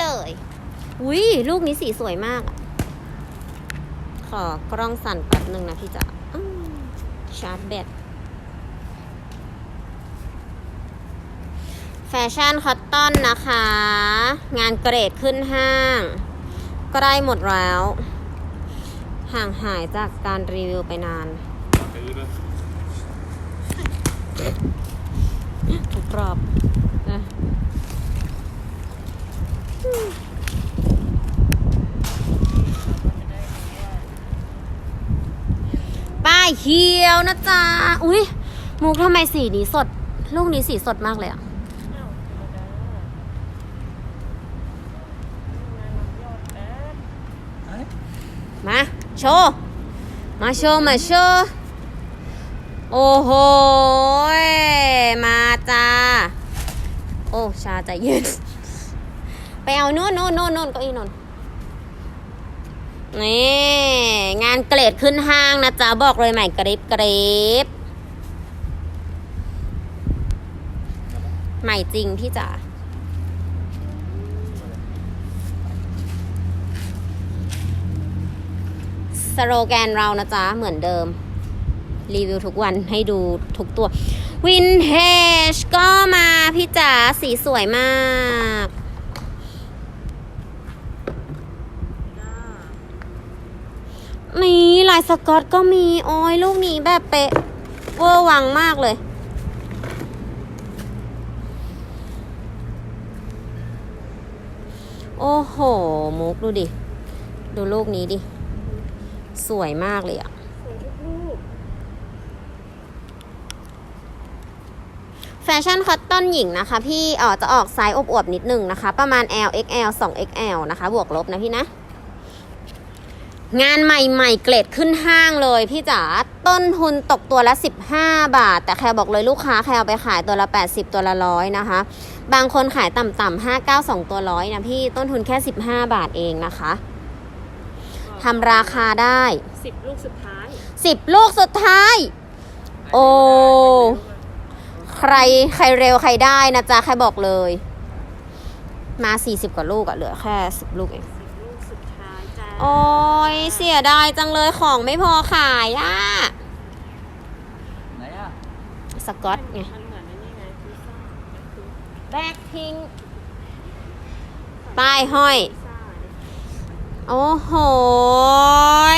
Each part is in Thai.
เลย อุ้ยลูกนี้สีสวยมากอะขอกล้องสั่นแป๊บหนึ่งนะพี่จ๋าอืมชาร์จแบตแฟชั่นคอตตอนนะคะ งานเกรดขึ้นห้างใกล้หมดแล้ว ห่างหายจากการรีวิวไปนานซื้อนะทุกรอบนะ ป้าเขียวนะจ๊ะ อุ้ยมุกทำไมสีนี้สด ลูกนี้สีสดมากเลยอะมา โชว์ มาโชว์ มาโชว์ โอ้โห มาจ้า โอ้ ชาใจเย็น ไปเอานู่นนู่นนู่นนู่นเก็อีนู่นนี่งานเกรดขึ้นห้างนะจ๊ะบอกเลยใหม่กริบกริบใหม่จริงพี่จ๋าสโลแกนเรานะจ๊ะ เหมือนเดิม รีวิวทุกวันให้ดูทุกตัว วินเทจก็มาพี่จ๋าสีสวยมาก มีลายสกอตก็มี โอ้ยลูกนี้แบบเป๊ะเวอร์วังมากเลย โอ้โห มุกดูดิ ดูลูกนี้ดิ สวยมากเลยอะแฟชั่นคอตตอนหญิงนะคะ พี่เออจะออกไซส์อบๆนิดนึงนะคะ ประมาณ L XL 2 XL นะคะ บวกลบนะพี่นะ งานใหม่ๆ เกรดขึ้นห้างเลยพี่จ๋าต้นทุนตกตัวละ 15 บาท แต่แค่บอกเลยลูกค้าแค่เอาไปขายตัวละ 80 ตัวละร้อยนะคะ บางคนขายต่ำๆ5 9 2 ตัวร้อยนะพี่ต้นทุนแค่ 15 บาทเองนะคะทำราคาได้สิบลูกสุดท้าย 10 ลูกสุดท้าย โอ้ใครใครเร็วใครได้นะจ๊ะใครบอกเลย มา 40 กว่าลูกอะเหลือแค่ 10 ลูกเอง โอ้ยเสียดายจังเลยของไม่พอขายอะไหนอะสกอตไงมันเหมือนไอ้นี่ไงพิซซ่าแบ็คพิงป้ายห้อย พิซซ่าเนี่ยโอ้โห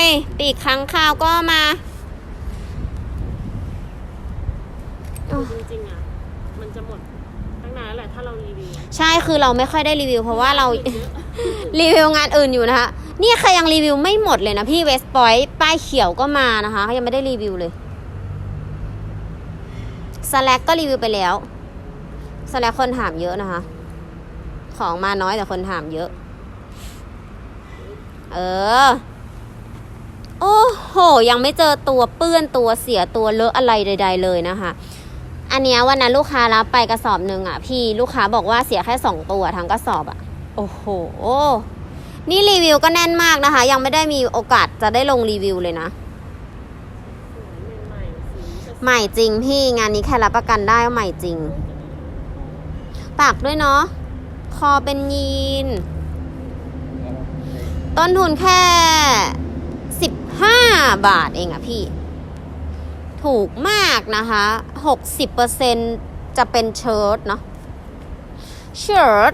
ยปีกค้างคาวก็มาคือจริงๆอะ มันจะหมดตั้งนานแล้วแหละถ้าเรารีวิวใช่คือเราไม่ค่อยได้รีวิว เพราะว่าเรา เยอะ รีวิวงานอื่นอยู่นะคะ นี่ใครยังรีวิวไม่หมดเลยนะพี่เวสปอยป้ายเขียวก็มานะคะเขายังไม่ได้รีวิวเลยสแลกก็รีวิวไปแล้วสแลกคนถามเยอะนะคะ ของมาน้อยแต่คนถามเยอะ เออ โอ้โห ยังไม่เจอตัวเปื้อนตัวเสียตัวเลอะอะไรใด ๆ เลยนะคะ อันเนี้ยวันนั้นลูกค้ารับไปกระสอบหนึ่งอะ พี่ลูกค้าบอกว่าเสียแค่สองตัวทั้งกระสอบอะ โอ้โห นี่รีวิวก็แน่นมากนะคะ ยังไม่ได้มีโอกาสจะได้ลงรีวิวเลยนะใหม่ๆสีสดใหม่จริงพี่งานนี้แค่รับประกันได้ว่าใหม่จริง ปากด้วยเนาะคอเป็นยีน ต้นทุนแค่15บาทเองอะพี่ ถูกมากนะคะ60%จะเป็นเชิ้ตเนาะเชิ้ต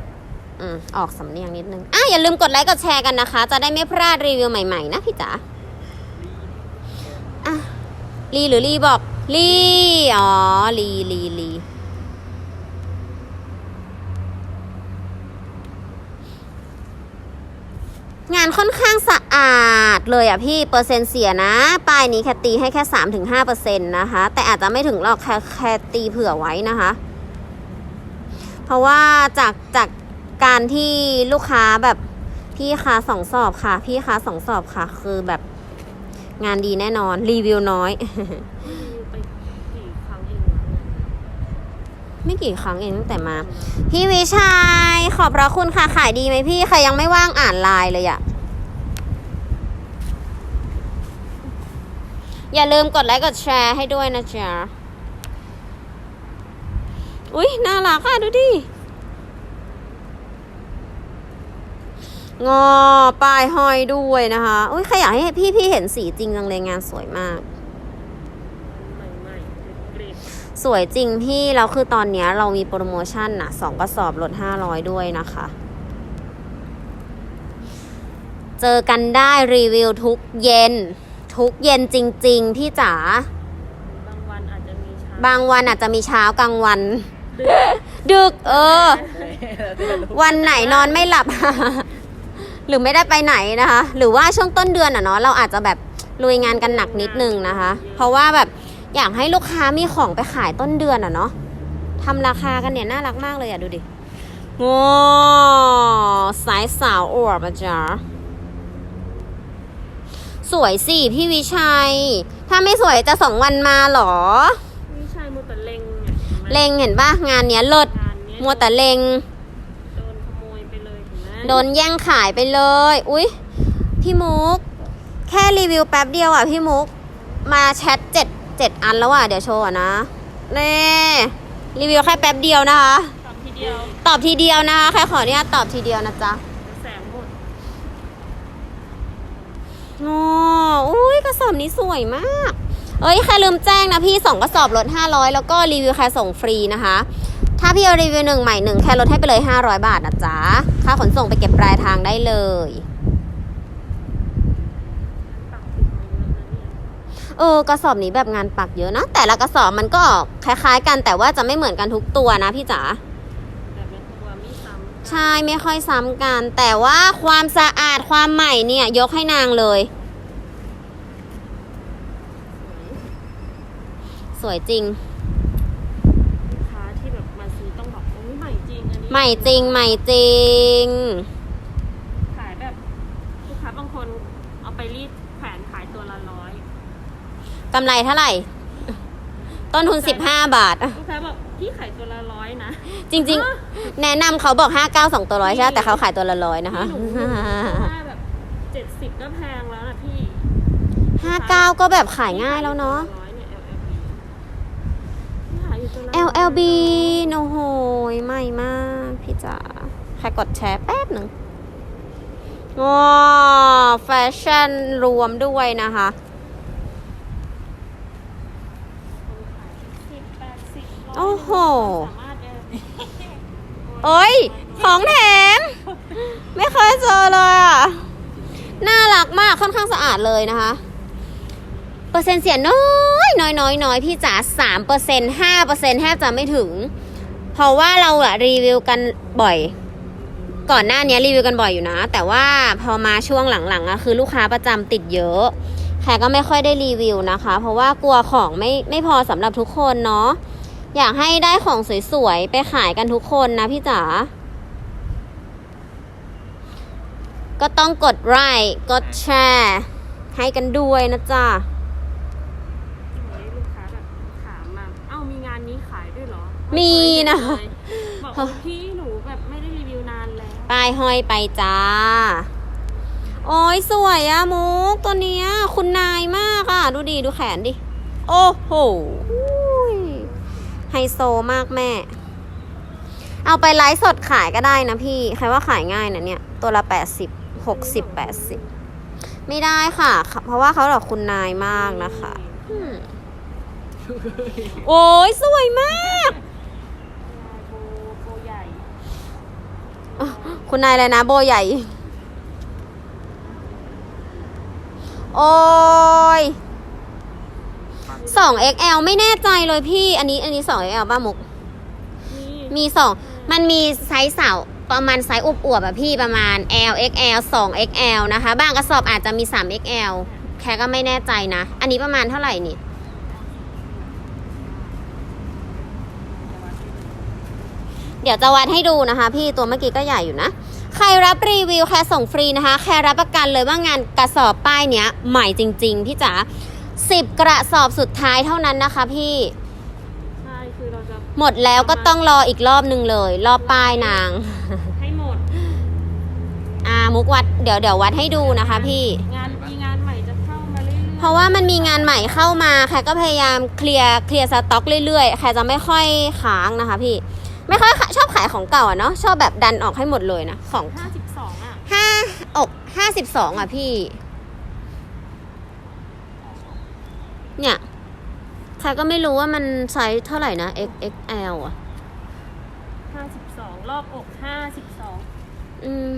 อืมออกสำเนียงนิดนึง อะอย่าลืมกดไลค์กดแชร์กันนะคะ จะได้ไม่พลาดรีวิวใหม่ๆนะพี่จ๋าอะลีหรือลีบอกลีอ๋อลีลีลีงานค่อนข้างสะอาดเลยอะพี่เปอร์เซ็นต์เสียนะป้ายนี้แคตีให้แค่สามถึงห้าเปอร์เซ็นต์นะคะ แต่อาจจะไม่ถึงหรอกแค่แคตีเผื่อไว้นะคะ เพราะว่าจากจาก การที่ลูกค้าแบบพี่คะสองสอบค่ะ พี่คะสองสอบค่ะ คือแบบงานดีแน่นอน รีวิวน้อย ไปกี่ครั้งเองวะเนี่ยไม่กี่ครั้งเองตั้งแต่มา พี่วิชัยขอบพระคุณค่ะ ขายดีไหมพี่ใครยังไม่ว่างอ่านไลน์เลยอะอย่าลืมกดไลค์กดแชร์ให้ด้วยนะจ๊ะ อุ๊ย น่ารักอะ ดูดิ งอปลายห้อยด้วยนะคะอุ้ยใครอยากให้พี่พี่เห็นสีจริงจังเลยงานสวยมากใหม่ๆกริบสวยจริงพี่แล้วคือตอนเนี้ยเรามีโปรโมชั่นน่ะสองกระสอบลด500ด้วยนะคะ เจอกันได้รีวิวทุกเย็น ทุกเย็นจริง ๆ พี่จ๋าๆบางวันอาจจะมีช้าบางวันอาจจะมีเช้ากลางวัน ดึกเออ วันไหนนอนไม่หลับ หรือไม่ได้ไปไหนนะคะ หรือว่าช่วงต้นเดือนอะเนาะเราอาจจะแบบลุยงานกันหนักนิดนึงนะคะ เพราะว่าแบบอยากให้ลูกค้ามีของไปขายต้นเดือนอะเนาะทำราคากันเนี่ยน่ารักมากเลยอะดูดิโอ้สายสาวอวบอะจ๊ะสวยสิพี่วิชัย ถ้าไม่สวยจะสองวันมาเหรอ วิชัยมัวแต่เล็งเนี่ยห็นไหมเลงเห็นปะงานเนี้ยเลิศงานเนี้ยมัวแต่เลง โดนแย่งขายไปเลย อุ๊ย พี่มุก แค่รีวิวแป๊บเดียวอะพี่มุก มาแชทเจ็ดเจ็ดอันแล้วอะ เดี๋ยวโชว์อะนะเน่รีวิวแค่แป๊บเดียวนะคะ ตอบทีเดียวตอบทีเดียวนะคะแค่ขออนุญาตตอบทีเดียวนะจ๊ะแสงหมดอ๋ออุ้ยกระสอบนี้สวยมาก เอ้ยแค่ลืมแจ้งนะพี่สองกระสอบลด500 แล้วก็รีวิวแค่ส่งฟรีนะคะ ถ้าพี่เอารีวิวหนึ่งใหม่หนึ่งแค่ลดให้ไปเลย 500 บาทนะจ๊ะ ค่าขนส่งไปเก็บปลายทางได้เลยปักติดมาเยอะนะเนี่ยเออกระสอบนี้แบบงานปักเยอะนะ แต่ละกระสอบมันก็คล้ายๆ กันแต่ว่าจะไม่เหมือนกันทุกตัวนะพี่จ๋าแต่เป็นตัวมีซ้ำใช่ไม่ค่อยซ้ำกัน แต่ว่าความสะอาดความใหม่เนี่ย ยกให้นางเลย สวยจริง ลูกค้าที่แบบมาซื้อต้องบอกโอ้ยใหม่จริงอันนี้ ใหม่จริงใหม่จริง ขายแบบลูกค้าบางคนเอาไปรีดแขวนขายตัวละร้อยกำไรเท่าไหร่ ต้นทุน 15 บาท ลูกค้าบอกพี่ขายตัวละร้อยนะ จริง ๆ แนะนำเขาบอก 59 2 ตัวร้อยใช่ไหมแต่เขาขายตัวละร้อยนะคะ พี่หนูเพราะว่าแบบเจ็ดสิบก็แพงแล้วนะพี่59 ก็แบบขายง่ายแล้วเนาะ ร้อยเนี่ย LLB พี่ขายอยู่ตัวละ LLB โอ้โหใหม่มากพี่จ๋า ใครกดแชร์แป๊บหนึ่งว้าแฟชั่นรวมด้วยนะคะสิบแปดสิบร้ยโอ้โหสามารถเดินโอ้ย ของแถม ไม่เคยเจอเลยอะ น่ารักมากค่อนข้างสะอาดเลยนะคะ เปอร์เซ็นต์เสียน้อยน้อยน้อยน้อยพี่จ๋าสามเปอร์เซ็นห้าเปอร์เซ็นแทบจะไม่ถึง เพราะว่าเราอะรีวิวกันบ่อย ก่อนหน้านี้รีวิวกันบ่อยอยู่นะ แต่ว่าพอมาช่วงหลังๆอะคือลูกค้าประจำติดเยอะแขกก็ไม่ค่อยได้รีวิวนะคะ เพราะว่ากลัวของไม่ไม่พอสำหรับทุกคนเนาะอยากให้ได้ของสวยๆ ไปขายกันทุกคนนะพี่จ๋าก็ต้องกดไลค์กดแชร์ ให้กันด้วยนะจ๊ะโอ้ยลูกค้าแบบถามมาเอ้ามีงานนี้ขายด้วยเหรอมีนะไม่เคยเห็เลยบอกว่าพี่ ป้ายห้อยไปจ้า โอ้ยสวยอะมุกตัวเนี้ย คุณนายมากอะดูดีดูแขนดิ โอ้โห้ยไฮโซมากแม่ เอาไปไลฟ์สดขายก็ได้นะพี่ ใครว่าขายง่ายนะเนี่ย ตัวละ80 60 80ไม่ได้ค่ะ เพราะว่าเขาหลอกคุณนายมากนะคะ โอ้ยสวยมาก โบโบใหญ่ คุณนายอะไรนะโบใหญ่ โอ้ย 2XL ไม่แน่ใจเลยพี่ อันนี้อันนี้ 2XL ป้ามุกนี่มีสอง มันมีไซส์สาวประมาณไซส์อวบๆอะพี่ประมาณ L XL 2 XL นะคะ บางกระสอบอาจจะมี 3 XL แค่ก็ไม่แน่ใจนะ อันนี้ประมาณเท่าไหร่นี่ เดี๋ยวจะวัดให้ดูนะคะ พี่ตัวเมื่อกี้ก็ใหญ่อยู่นะ ใครรับรีวิวแค่ส่งฟรีนะคะ แค่รับประกันเลยว่างานกระสอบป้ายเนี้ยใหม่จริง ๆ พี่จ๋าสิบกระสอบสุดท้ายเท่านั้นนะคะพี่ใช่คือเราจะหมดแล้วก็ต้องรออีกรอบหนึ่งเลย รอบป้ายนาง ให้หมด อ่ามุกวัดเดี๋ยวเดี๋ยววัดให้ดูนะคะ พี่ งานมีงานใหม่จะเข้ามาเรื่อยๆเพราะว่ามันมีงานใหม่เข้ามาแค่ก็พยายามเคลียร์เคลียร์สต็อกเรื่อยๆแค่จะไม่ค่อยค้างนะคะ พี่ ไม่ค่อยขายชอบขายของเก่าอะเนาะชอบแบบดันออกให้หมดเลยนะของห้าสิบสองอะห้าห้าสิบสองอะพี่ เนี่ยใครก็ไม่รู้ว่ามันไซส์เท่าไหร่นะ XXL อะห้าสิบสองรอบอกห้าสิบสองอืม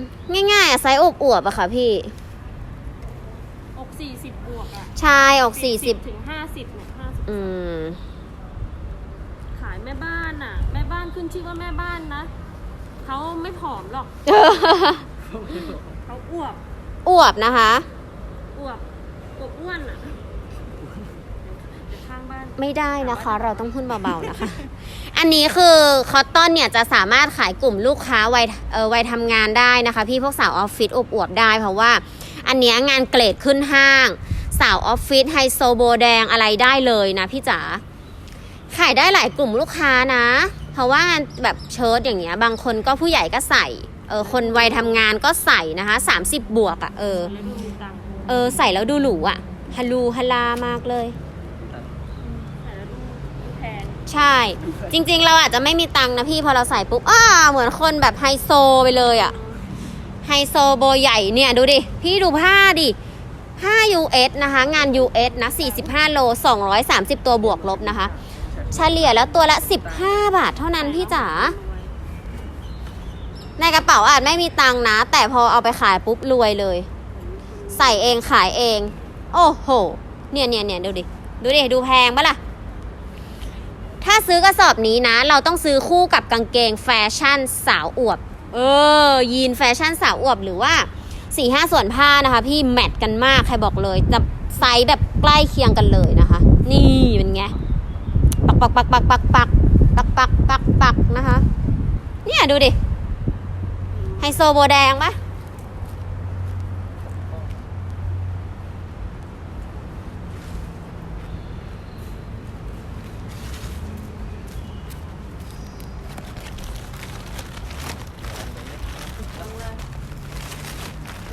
ง่ายๆอะไซส์อบอวบๆอะค่ะพี่ อกสี่สิบบวกอะชายออกสี่สิบถึงห้าสิบเนี่ยห้าสิบอืมขายแม่บ้านอะ แม่บ้านขึ้นชื่อว่าแม่บ้านนะเขาไม่ผอมหรอกเขาอ้วบอวบนะคะ อ้วบอวบอ้วนอะเดี๋ยวข้างบ้านไม่ได้นะคะ เราต้องพูดเบาๆนะคะ อันนี้คือคอตตอนเนี่ยจะสามารถขายกลุ่มลูกค้าวัยเออวัยทำงานได้นะคะ พี่พวกสาวออฟฟิศอบอวบๆได้ เพราะว่า อันเนี้ยงานเกรดขึ้นห้าง สาวออฟฟิศไฮโซโบแดงอะไรได้เลยนะพี่จ๋า ขายได้หลายกลุ่มลูกค้านะ เพราะว่างานแบบเชิ้ตอย่างเงี้ย บางคนก็ผู้ใหญ่ก็ใส่เออคนวัยทำงานก็ใส่นะคะ30 บวกอะ่ะเออแล้วดูมีตังค์เออใส่แล้วดูหรูอะ่ะฮัลลูฮัลลามากเลยใส่แล้วดูดูแพงใช่ จริงๆ เราอาจจะไม่มีตังค์นะพี่พอเราใส่ปุ๊บอ้าเหมือนคนแบบไฮโซไปเลยอะไฮโซโบใหญ่เนี่ยดูดิ พี่ดูผ้าดิผ้า US นะคะ งาน US นะ 45 โล 230 ตัวบวกลบนะคะ เฉลี่ยแล้วตัวละ 15 บาทเท่านั้นพี่จ๋าในกระเป๋าอาจไม่มีตังนะ แต่พอเอาไปขายปุ๊บรวยเลย ใส่เองขายเอง โอ้โห เนี่ยเนี่ยเนี่ยดูดิ ดูดิ ดูแพงปะล่ะ ถ้าซื้อกระสอบนี้นะ เราต้องซื้อคู่กับกางเกงแฟชั่นสาวอวบ เออ ยีนแฟชั่นสาวอวบหรือว่าสี่ห้าส่วนผ้านะคะ พี่แมทกันมากใครบอกเลยแต่ไซส์แบบใกล้เคียงกันเลยนะคะ นี่เป็นไง ปักปักปักปักปักปักปักปักปักปักนะคะ เนี่ยดูดิไฮโซโบแดงปะ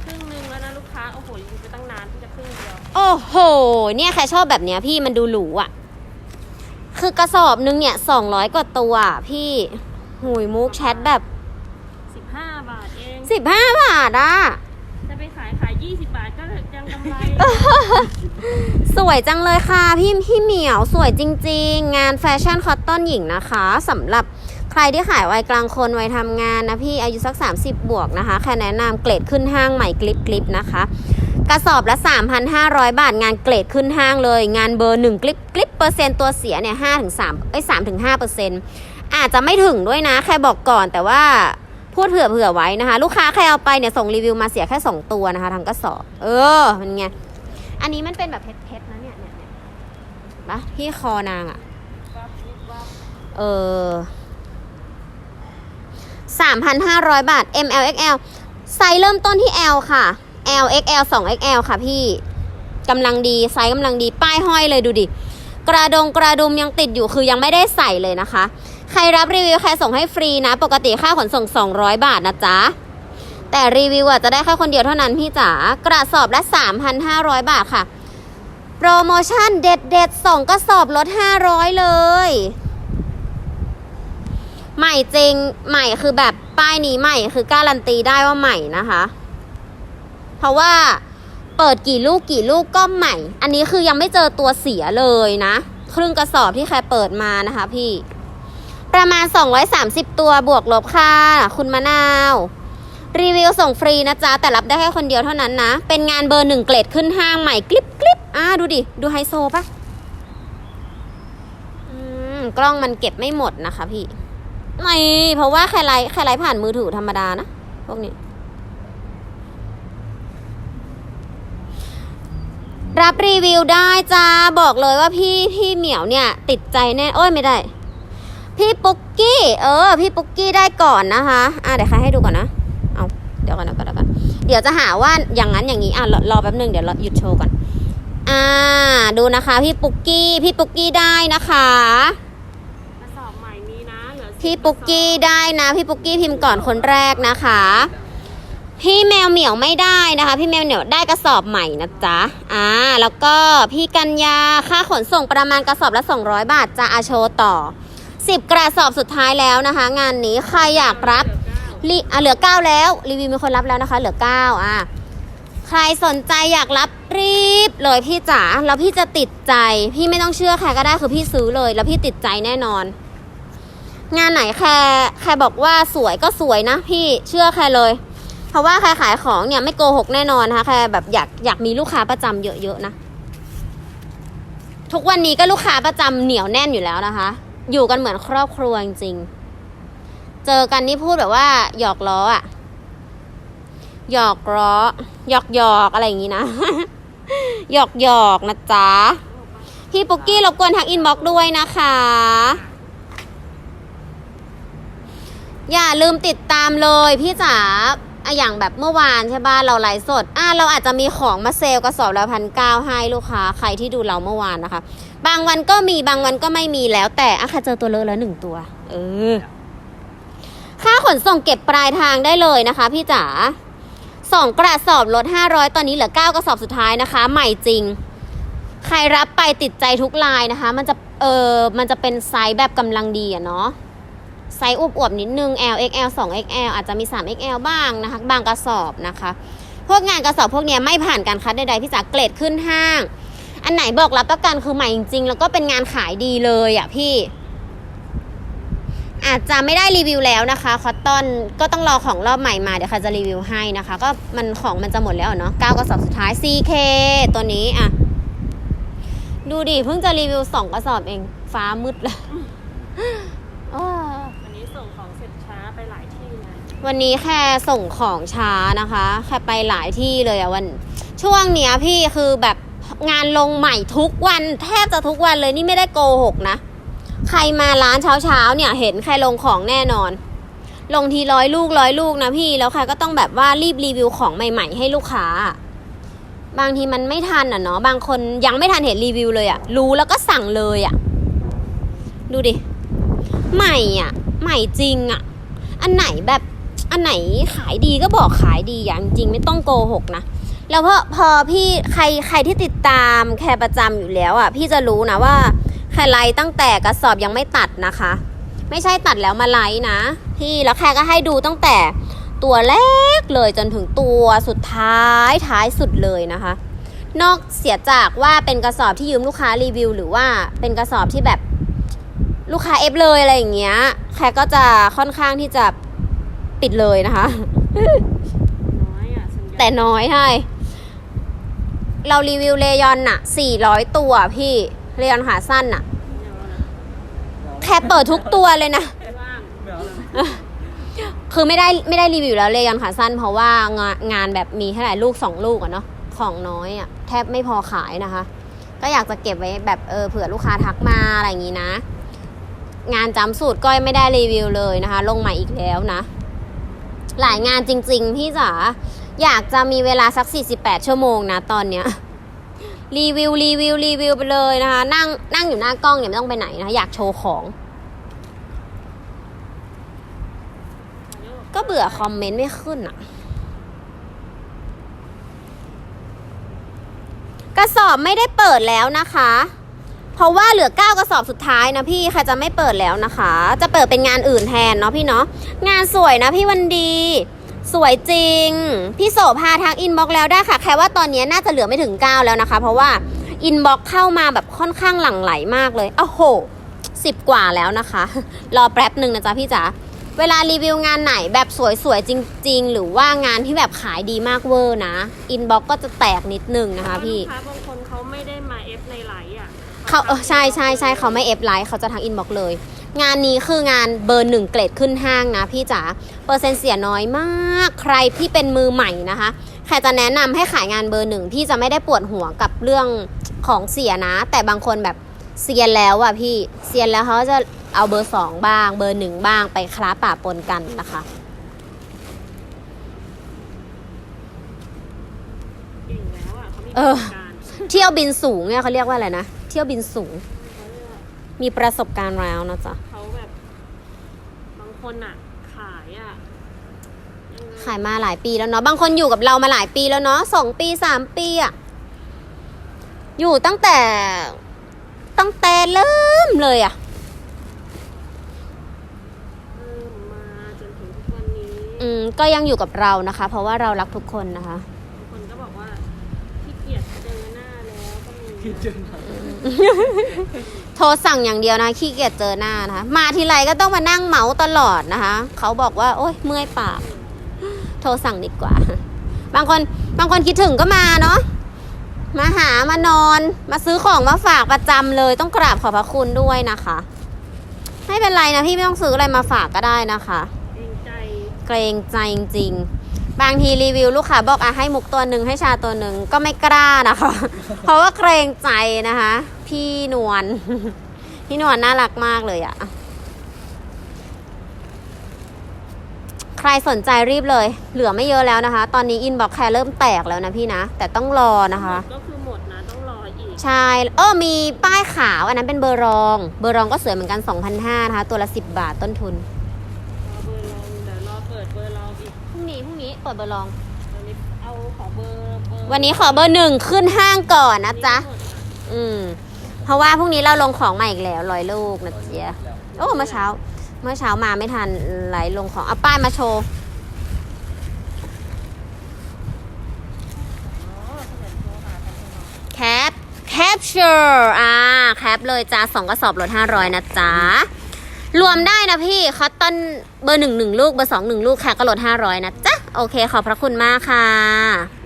ครึ่งหนึงแล้วนะลูกค้าโอ้โหยิงไปตั้งนานที่จะครึ่งเดียวโอ้โห เนี่ยใครชอบแบบเนี้ยพี่มันดูหรูอะ คือกระสอบนึงเนี่ยสองร้อยกว่าตัวอะพี่หุยมุกแชทแบบสิบห้าบาทเองสิบห้าบาทอะจะไปขายขายยี่สิบบาทก็ยังกำไรสวยจังเลยค่ะพี่พี่เหมียวสวยจริง ๆ งานแฟชั่นคอตตอนหญิงนะคะสำหรับใครที่ขายวัยกลางคนวัยทำงานนะพี่อายุสัก 30 บวกนะคะ แค่แนะนำเกรดขึ้นห้างใหม่กลิปกลิปนะคะ กระสอบละ 3,500 บาท งานเกรดขึ้นห้างเลย งานเบอร์ 1 กลิปกลิปเปอร์เซ็นต์ตัวเสียเนี่ย5ถึง3เอ้ย3ถึง5เปอร์เซ็นต์อาจจะไม่ถึงด้วยนะ แค่บอกก่อนแต่ว่าพูดเผื่อเผื่อไว้นะคะ ลูกค้าใครเอาไปเนี่ยส่งรีวิวมาเสียแค่ 2 ตัวนะคะทางกระสอบ เออ มันไง อันนี้มันเป็นแบบเพชรๆนะเนี่ยเนี่ยเนี่ยปะที่คอนางอะ่ะ เออสามพันห้าร้อยบาท M L X L ไซส์เริ่มต้นที่ L ค่ะ L X L 2 X L ค่ะพี่กำลังดีไซส์กำลังดีป้ายห้อยเลยดูดิ กระดงกระดุมยังติดอยู่คือยังไม่ได้ใส่เลยนะคะ ใครรับรีวิวใครส่งให้ฟรีนะ ปกติค่าขนส่ง 200 บาทนะจ๊ะแต่รีวิวอะจะได้แค่คนเดียวเท่านั้นพี่จ๋ากระสอบละ 3,500 บาทค่ะ โปรโมชั่นเด็ดเด็ดส่งกระสอบลด 500 เลย ใหม่จริงใหม่คือแบบป้ายนี้ใหม่คือการันตีได้ว่าใหม่นะคะ เพราะว่าเปิดกี่ลูกกี่ลูกก็ใหม่ อันนี้คือยังไม่เจอตัวเสียเลยนะ ครึ่งกระสอบที่ใครเปิดมานะคะพี่ ประมาณ 230 ตัวบวกลบค่ะ คุณมะนาว รีวิวส่งฟรีนะจ๊ะ แต่รับได้แค่คนเดียวเท่านั้นนะ เป็นงานเบอร์หนึ่งเกรดขึ้นห้างใหม่กลิปกลิปอ่าดูดิ ดูไฮโซปะอืมกล้องมันเก็บไม่หมดนะคะพี่ ไม่ เพราะว่าใครไลฟ์ใครไลฟ์ผ่านมือถือธรรมดานะ พวกนี้ รับรีวิวได้จ้าบอกเลยว่าพี่พี่เหมียวเนี่ย ติดใจแน่โอ้ยไม่ได้ พี่ปุ๊กกี้ เออ พี่ปุ๊กกี้ได้ก่อนนะคะอะเดี๋ยวใครให้ดูก่อนนะเอาเดี๋ยวก่อนนะก่อนนะก่อนเดี๋ยวจะหาว่าอย่างนั้นอย่างนี้อะรอรอแป๊บหนึงเดี๋ยวเราหยุดโชว์ก่อน อ่า ดูนะคะ พี่ปุ๊กกี้พี่ปุ๊กกี้ได้นะคะกระสอบใหม่มีนะเหลือ10พี่ปุ๊กกี้ได้นะ พี่ปุ๊กกี้พิมพ์ก่อนคนแรกนะคะ พี่แมวเหมียวไม่ได้นะคะ พี่แมวเหมียวได้กระสอบใหม่นะจ๊ะอ่าแล้วก็พี่กัญญาค่าขนส่งประมาณกระสอบละ 200 บาทจะอาโชต่อ 10 กระสอบสุดท้ายแล้วนะคะ งานนี้ใครอยากรับเหลือเก้ารีอะเหลือ 9 แล้ว รีวิวมีคนรับแล้วนะคะ เหลือ 9 อะใครสนใจอยากรับรีบเลยพี่จ๋าแล้วพี่จะติดใจ พี่ไม่ต้องเชื่อใครก็ได้คือพี่ซื้อเลย แล้วพี่ติดใจแน่นอน งานไหนแค่แค่บอกว่าสวยก็สวยนะ พี่เชื่อแค่เลย เพราะว่าใครขายของเนี่ยไม่โกหกแน่นอนนะคะแค่แบบอยากอยากมีลูกค้าประจำเยอะๆนะ ทุกวันนี้ก็ลูกค้าประจำเหนียวแน่นอยู่แล้วนะคะ อยู่กันเหมือนครอบครัวจริงๆ เจอกันนี่พูดแบบว่า หยอกล้ออะหยอกล้อหยอกหยอกอะไรอย่างงี้นะ หยอกหยอกนะจ๊ะพี่ปุกกี้รบกวนทักอินบ็อกด้วยนะคะ อย่าลืมติดตามเลยพี่จ๋า อะอย่างแบบเมื่อวานใช่ป่ะเราไลฟ์สดอะเราอาจจะมีของมาเซลล์กระสอบละพันเก้าให้ลูกค้า ใครที่ดูเราเมื่อวานนะคะ บางวันก็มีบางวันก็ไม่มีแล้ว แต่อะค่ะเจอตัวเลอะแล้วหนึ่งตัว เออ ค่าขนส่งเก็บปลายทางได้เลยนะคะ พี่จ๋าสองกระสอบลด500ตอนนี้เหลือ9กระสอบสุดท้ายนะคะ ใหม่จริง ใครรับไปติดใจทุกลายนะคะ มันจะเออมันจะเป็นไซส์แบบกำลังดีอะเนาะ ไซส์อวบๆนิดนึง L XL 2 XL อาจจะมี 3 XL บ้างนะคะ บางกระสอบนะคะ พวกงานกระสอบพวกนี้ไม่ผ่านการคัดใดๆพี่จ๋าเกรดขึ้นห้าง อันไหนบอกรับประกันคือใหม่จริงๆ แล้วก็เป็นงานขายดีเลยอะพี่ อาจจะไม่ได้รีวิวแล้วนะคะคอตตอนก็ต้องรอของรอบใหม่มาเดี๋ยวค่ะจะรีวิวให้นะคะ ก็มันของมันจะหมดแล้วเนาะ9กระสอบสุดท้าย CK ตัวนี้อะดูดิเพิ่งจะรีวิว2กระสอบเองฟ้ามืดเลยอ้อวั วันนี้แค่ส่งของช้านะคะ แค่ไปหลายที่เลยอะวัน ช่วงเนี้ยพี่คือแบบงานลงใหม่ทุกวัน แทบจะทุกวันเลยนี่ไม่ได้โกหกนะ ใครมาร้านเช้าเช้าเนี่ยเห็นใครลงของแน่นอน ลงทีร้อยลูกร้อยลูกนะพี่แล้วใครก็ต้องแบบว่ารีบรีวิวของใหม่ ๆ ให้ลูกค้า บางทีมันไม่ทันอะเนาะบางคนยังไม่ทันเห็นรีวิวเลยอะรู้แล้วก็สั่งเลยอะดูดิใหม่อะใหม่จริงอะอันไหนแบบ อันไหนขายดีก็บอกขายดีอย่างจริงไม่ต้องโกหกนะแล้วพอพอพี่ใครใครที่ติดตามแค่ประจำอยู่แล้วอะ พี่จะรู้นะว่าแค่ไลตั้งแต่กระสอบยังไม่ตัดนะคะ ไม่ใช่ตัดแล้วมาไลนะ พี่แล้วแค่ก็ให้ดูตั้งแต่ตัวแรกเลยจนถึงตัวสุดท้ายท้ายสุดเลยนะคะ นอกเสียจากว่าเป็นกระสอบที่ยืมลูกค้ารีวิว หรือว่าเป็นกระสอบที่แบบลูกค้าเอฟเลยอะไรอย่างเงี้ยแค่ก็จะค่อนข้างที่จะ ปิดเลยนะคะน้อยอะส่วนใหญ่แต่น้อยใช่เรารีวิวเลยอนน่ะ 400 ตัวพี่เลยอนขาสั้นน่ะอย่างว่าน่ะแค่เปิดทุกตัวเลยนะไม่ว่างไม่เอาแล้วคือไม่ได้ไม่ได้รีวิวแล้วเลยอนขาสั้น เพราะว่างานงานแบบมีเท่าไหร่ลูกสองลูกอะเนาะของน้อยอะแทบไม่พอขายนะคะ ก็อยากจะเก็บไว้แบบเออเผื่อลูกค้าทักมาอะไรอย่างงี้นะ งานจำสูตรก็ไม่ได้รีวิวเลยนะคะ ลงใหม่อีกแล้วนะ หลายงานจริง ๆ พี่จ๋าอยากจะมีเวลาสัก 48 ชั่วโมงนะตอนเนี้ยรีวิวรีวิวรีวิวไปเลยนะคะ นั่งนั่งอยู่หน้ากล้องเนี่ยไม่ต้องไปไหนนะคะอยากโชว์ของ ก็เบื่อคอมเมนต์ไม่ขึ้นอะกระสอบไม่ได้เปิดแล้วนะคะ เพราะว่าเหลือ 9 กระสอบสุดท้ายนะพี่ใครจะไม่เปิดแล้วนะคะ จะเปิดเป็นงานอื่นแทนเนาะพี่เนาะงานสวยนะพี่วันดี สวยจริง พี่โสภาทักอินบ็อกแล้วได้ค่ะ แค่ว่าตอนนี้น่าจะเหลือไม่ถึง 9 แล้วนะคะ เพราะว่าอินบ็อกเข้ามาแบบค่อนข้างหลั่งไหลมากเลยโอ้โหสิบกว่าแล้วนะคะ รอแป๊บหนึ่งนะจ๊ะพี่จ๋าเวลารีวิวงานไหนแบบสวยๆจริง ๆ หรือว่างานที่แบบขายดีมากเวอร์นะอินบ็อกก็จะแตกนิดนึงนะคะพี่ ลูกค้าบางคนเขาไม่ได้มาเอฟในไลฟ์อะ เขาเออใช่ใช่ใช่เขาไม่เอฟไลท์เขาจะทักอินบ็อกเลย งานนี้คืองานเบอร์หนึ่งเกรดขึ้นห้างนะพี่จ๋าเปอร์เซ็นต์เสียน้อยมาก ใครที่เป็นมือใหม่นะคะใครจะแนะนำให้ขายงานเบอร์หนึ่งพี่จะไม่ได้ปวดหัวกับเรื่องของเสียนะ แต่บางคนแบบเซียนแล้วอะพี่เซียนแล้วเขาจะเอาเบอร์สองบ้าง เบอร์หนึ่งบ้างไปคล้าป่าปนกันนะคะเก่งแล้วอะเขามีปเอระอสบการณ์เที่ยวบินสูงเนี่ยเขาเรียกว่าอะไรนะ เที่ยวบินสูงเขาเรียกว่ามีประสบการณ์แล้วนะจ๊ะเขาแบบ บางคนอะขายอะยังไงขายมาหลายปีแล้วเนาะบางคนอยู่กับเรามาหลายปีแล้วเนาะสองปีสามปีอะอยู่ตั้งแต่ตั้งแต่เริ่มเลยอะเออมาจนถึงทุกวันนี้อืมก็ยังอยู่กับเรานะคะ เพราะว่าเรารักทุกคนนะคะบางคนก็บอกว่าคิดจน โทรสั่งอย่างเดียวนะขี้เกียจเจอหน้านะคะมาทีไรก็ต้องมานั่งเหมาตลอดนะคะเขาบอกว่า โอ๊ยเมื่อยปากโทรสั่งดีกว่า บางคนบางคนคิดถึงก็มาเนาะมาหามานอน มาซื้อของมาฝากประจำเลย ต้องกราบขอบพระคุณด้วยนะคะ ไม่เป็นไรนะพี่ไม่ต้องซื้ออะไรมาฝากก็ได้นะคะเองใจเกรงใจจริงๆ บางทีรีวิวลูกค้าบอกอะให้มุกตัวหนึ่งให้ชาตัวหนึ่งก็ไม่กล้านะคะ เพราะว่าเกรงใจนะคะ พี่นวลพี่นวลน่ารักมากเลยอะใครสนใจรีบเลย เหลือไม่เยอะแล้วนะคะ ตอนนี้อินบ็อกแคร์เริ่มแตกแล้วนะพี่นะ แต่ต้องรอนะคะ ก็คือหมดนะต้องรออีก ใช่เออมีป้ายขาวอันนั้นเป็นเบอร์รอง เบอร์รองก็สวยเหมือนกัน2,500นะคะ ตัวละ 10 บาทต้นทุน เปิดเบอร์รองวันนี้เอาของเบอร์เบอร์วันนี้ขอเบอร์หนึ่งขึ้นห้างก่อนนะจ๊ะ อืม เพราะว่าพรุ่งนี้เราลงของใหม่อีกแล้วร้อยลูกนะเจ๊ยโอ้เมื่อเช้า เมื่อเช้ามาไม่ทันไหลลงของเอาป้ายมาโชว์ แคป capture อ่า แคปเลยจ้าสองกระสอบลดห้าร้อยนะจ๊ะ รวมได้นะพี่ คอตตอนเบอร์หนึ่งหนึ่งลูก เบอร์สองหนึ่งลูกแคปก็ลดห้าร้อยนะจ๊ะ โอเคขอบพระคุณมากค่ะ